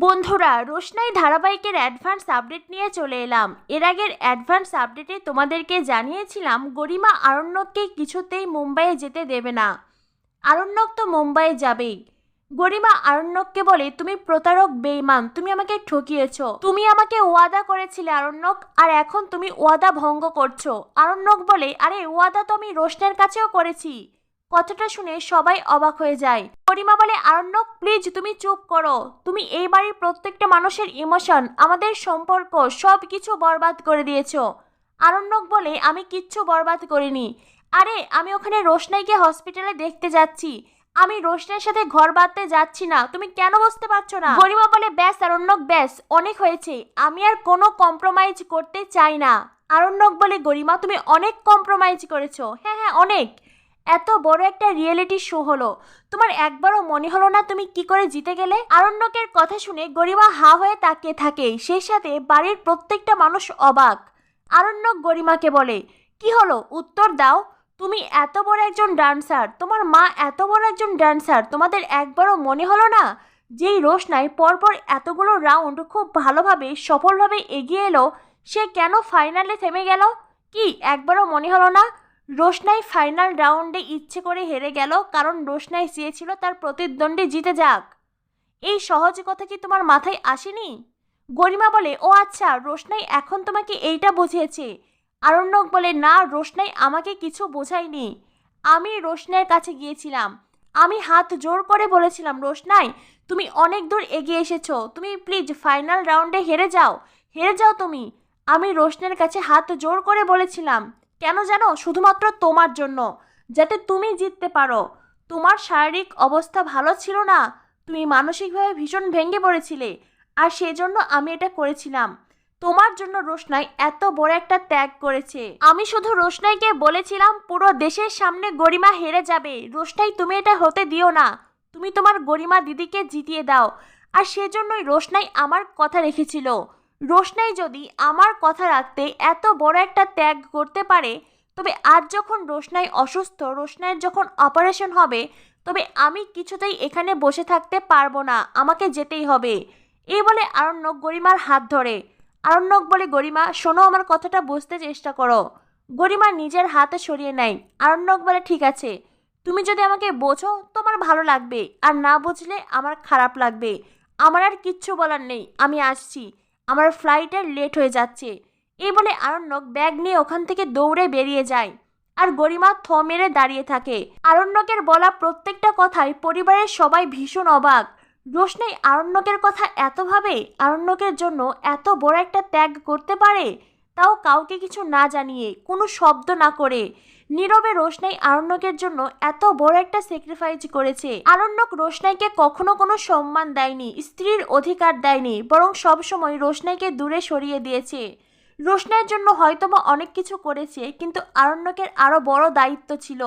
বন্ধুরা, রোশনাই ধারাবাহিকের advance update নিয়ে চলে এলাম। এর আগের অ্যাডভান্স আপডেটে তোমাদেরকে জানিয়েছিলাম, গরিমা আরণ্যককে কিছুতেই মুম্বাইয়ে যেতে দেবে না। আরণ্যক তো মুম্বাইয়ে যাবেই। গরিমা আরণ্যককে বলে, তুমি প্রতারক বেইমান তুমি আমাকে ঠকিয়েছ। তুমি আমাকে ওয়াদা করেছিলে আরণ্যক, আর এখন তুমি ওয়াদা ভঙ্গ করছ। আরণ্যক বলে, আরে, ওয়াদা তো আমি রোশনের কাছেও করেছি। কথাটা শুনে সবাই অবাক হয়ে যায়। গরিমা বলে, আরণ্যক প্লিজ তুমি চুপ করো। তুমি এই বাড়ির প্রত্যেকটা মানুষের ইমোশন আমাদের সম্পর্ক সব কিছু বরবাদ করে দিয়েছ। আরণ্যক বলে, আমি কিচ্ছু বরবাদ করিনি। আরে, আমি ওখানে রোশনাইকে হসপিটালে দেখতে যাচ্ছি। আমি রোশনের সাথে ঘর বাঁধতে যাচ্ছি না। তুমি কেন বুঝতে পারছ না? গরিমা বলে, ব্যাস, আরণ্যক, ব্যাস, অনেক হয়েছে। আমি আর কোনো কম্প্রোমাইজ করতে চাই না। আরণ্যক বলে, গরিমা, তুমি অনেক কম্প্রোমাইজ করেছ। হ্যাঁ হ্যাঁ অনেক। এত বড় একটা রিয়েলিটি শো হলো। তোমার একবারও মনে হলো না তুমি কি করে জিতে গেলে? আরণ্যকের কথা শুনে গরিমা হা হয়ে তাকিয়ে থাকে। সেই সাথে বাড়ির প্রত্যেকটা মানুষ অবাক। আরণ্যক গরিমাকে বলে, কি হলো? উত্তর দাও। তুমি এত বড় একজন ডান্সার তোমার মা এত বড় একজন ডান্সার তোমাদের একবারও মনে হলো না? যেই রোশনাই পরপর এতগুলো রাউন্ড খুব ভালোভাবে, সফলভাবে এগিয়ে এলো, সে কেন ফাইনালে থেমে গেল? কি, একবারও মনে হলো না? রোশনাই ফাইনাল রাউন্ডে ইচ্ছে করে হেরে গেল, কারণ রোশনাই চেয়েছিল তার প্রতিদ্বন্দ্বী জিতে যাক। এই সহজ কথা কি তোমার মাথায় আসেনি? গরিমা বলে, ও আচ্ছা রোশনাই এখন তোমাকে এইটা বুঝিয়েছে। আরণ্যক বলে, না, রোশনাই আমাকে কিছু বোঝায়নি। আমি রোশনাইয়ের কাছে গিয়েছিলাম। আমি হাত জোর করে বলেছিলাম, রোশনাই, তুমি অনেক দূর এগিয়ে এসেছ। তুমি প্লিজ ফাইনাল রাউন্ডে হেরে যাও। হেরে যাও তুমি। আমি রোশনের কাছে হাত জোর করে বলেছিলাম কেন জানো? শুধুমাত্র তোমার জন্য। যাতে তুমি জিততে পারো। তোমার শারীরিক অবস্থা ভালো ছিল না। তুমি মানসিকভাবে ভীষণ ভেঙে পড়েছিলে। আর সেজন্য আমি এটা করেছিলাম। তোমার জন্য রোশনাই এত বড় একটা ত্যাগ করেছে। আমি শুধু রোশনাইকে বলেছিলাম, পুরো দেশের সামনে গরিমা হেরে যাবে। রোশনাই, তুমি এটা হতে দিও না। তুমি তোমার গরিমা দিদিকে জিতিয়ে দাও। আর সেজন্যই রোশনাই আমার কথা রেখেছিল। রোশনাই যদি আমার কথা রাখতে এত বড় একটা ত্যাগ করতে পারে, তবে আজ যখন রোশনাই অসুস্থ, রোশনাইয়ের যখন অপারেশন হবে, তবে আমি কিছুতেই এখানে বসে থাকতে পারব না, আমাকে যেতেই হবে। এই বলে আরণ্যক গরিমার হাত ধরে। আরণ্যক বলে, গরিমা, শোনো আমার কথাটা বুঝতে চেষ্টা করো। গরিমা নিজের হাতে সরিয়ে নেয়। আরণ্যক বলে, ঠিক আছে। তুমি যদি আমাকে বোঝো, তোমার ভালো লাগবে। আর না বুঝলে, আমার খারাপ লাগবে। আমার আর কিচ্ছু বলার নেই। আমি আসছি। আমার ফ্লাইটের লেট হয়ে যাচ্ছে। এই বলে আরণ্যক ব্যাগ নিয়ে ওখান থেকে দৌড়ে বেরিয়ে যায় আর গরিমা থ মেরে দাঁড়িয়ে থাকে। আরণ্যকের বলা প্রত্যেকটা কথাই পরিবারের সবাই ভীষণ অবাক। রোশনাই আরণ্যকের কথা এতভাবে? আরণ্যকের জন্য এত বড় একটা ত্যাগ করতে পারে? তাও কাউকে কিছু না জানিয়ে, কোনো শব্দ না করে। নীরবে রোশনাই আরণ্যকের জন্য এত বড় একটা স্যাক্রিফাইস করেছে। আরণ্যক রোশনাইকে কখনো কোনো সম্মান দেয়নি, স্ত্রীর অধিকার দেয়নি, বরং সবসময় রোশনাইকে দূরে সরিয়ে দিয়েছে। রোশনাইয়ের জন্য হয়তোবা অনেক কিছু করেছে, কিন্তু আরণ্যকের আরও বড় দায়িত্ব ছিল।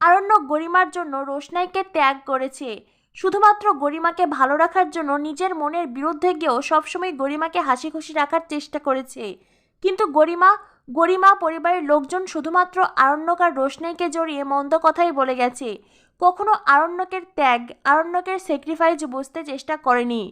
আরণ্যক গরিমার জন্য রোশনাইকে ত্যাগ করেছে। শুধুমাত্র গরিমাকে ভালো রাখার জন্য নিজের মনের বিরুদ্ধে গিয়েও সবসময় গরিমাকে হাসি খুশি রাখার চেষ্টা করেছে। কিন্তু গরিমা গরিমা পরিবারের লোকজন শুধুমাত্র আরণ্যক আর রোশনাইকে জড়িয়ে মন্দ কথাই বলে গেছে। কখনো আরণ্যকের ত্যাগ, আরণ্যকের স্যাক্রিফাইস বুঝতে চেষ্টা করেনি।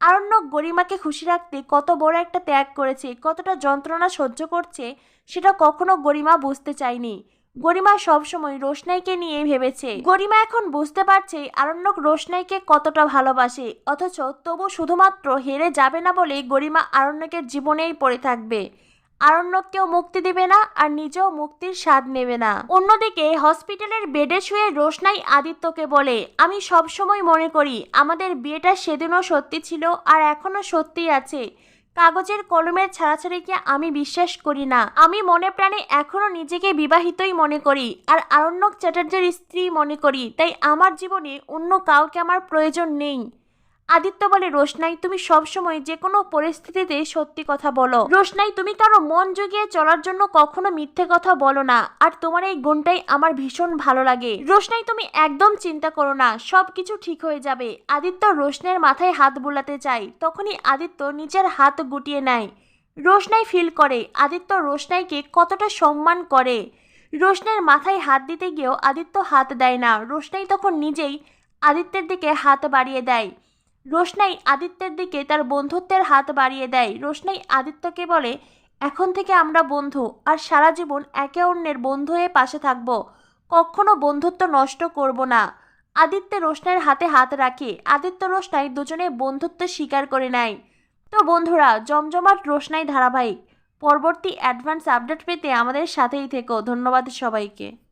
আরণ্যক গরিমাকে খুশি রাখতে কত বড় একটা ত্যাগ করেছে, কতটা যন্ত্রণা সহ্য করছে, সেটা কখনো গরিমা বুঝতে চায়নি। গরিমা সবসময় রোশনাইকে নিয়ে ভেবেছে। গরিমা এখন বুঝতে পারছে আরণ্যক রোশনাইকে কতটা ভালোবাসে, অথচ তবু শুধুমাত্র হেরে যাবে না বলে গরিমা আরণ্যকের জীবনেই পড়ে থাকবে। আরণ্যককেও মুক্তি দিবে না আর নিজেও মুক্তির স্বাদ নেবে না। অন্যদিকে হসপিটালের বেডে শুয়ে রোশনাই আদিত্যকে বলে, আমি সবসময় মনে করি, আমাদের বিয়েটা সেদিনও সত্যি ছিল আর এখনও সত্যি আছে। কাগজের কলমের ছাড়াছাড়িকে আমি বিশ্বাস করি না। আমি মনে প্রাণে এখনও নিজেকে বিবাহিতই মনে করি আর আরণ্যক চ্যাটার্জের স্ত্রী মনে করি, তাই আমার জীবনে অন্য কাউকে আমার প্রয়োজন নেই। আদিত্য বলে, রোশনাই, তুমি সবসময় যে কোনো পরিস্থিতিতে সত্যি কথা বলো। রোশনাই, তুমি কারও মন জুগিয়ে চলার জন্য কখনো মিথ্যে কথা বলো না। আর তোমার এই গুণটাই আমার ভীষণ ভালো লাগে। রোশনাই, তুমি একদম চিন্তা করো না সব কিছু ঠিক হয়ে যাবে। আদিত্য রোশনের মাথায় হাত বুলাতে চায়। তখনই আদিত্য নিজের হাত গুটিয়ে নেয়। রোশনাই ফিল করে, আদিত্য রোশনাইকে কতটা সম্মান করে। রোশনের মাথায় হাত দিতে গিয়েও আদিত্য হাত দেয় না। রোশনাই তখন নিজেই আদিত্যের দিকে হাত বাড়িয়ে দেয়। রোশনাই আদিত্যের দিকে তার বন্ধুত্বের হাত বাড়িয়ে দেয়। রোশনাই আদিত্যকে বলে, এখন থেকে আমরা বন্ধু আর সারা জীবন একে অন্যের বন্ধু হয়ে পাশে থাকব। কখনো বন্ধুত্ব নষ্ট করব না। আদিত্য রোশনাইয়ের হাতে হাত রাখে। আদিত্য রোশনাই দুজনে বন্ধুত্ব স্বীকার করে নেয়। তো বন্ধুরা, জমজমাট রোশনাই ধারাবাহিক। পরবর্তী অ্যাডভান্স আপডেট পেতে আমাদের সাথেই থেকো। ধন্যবাদ সবাইকে।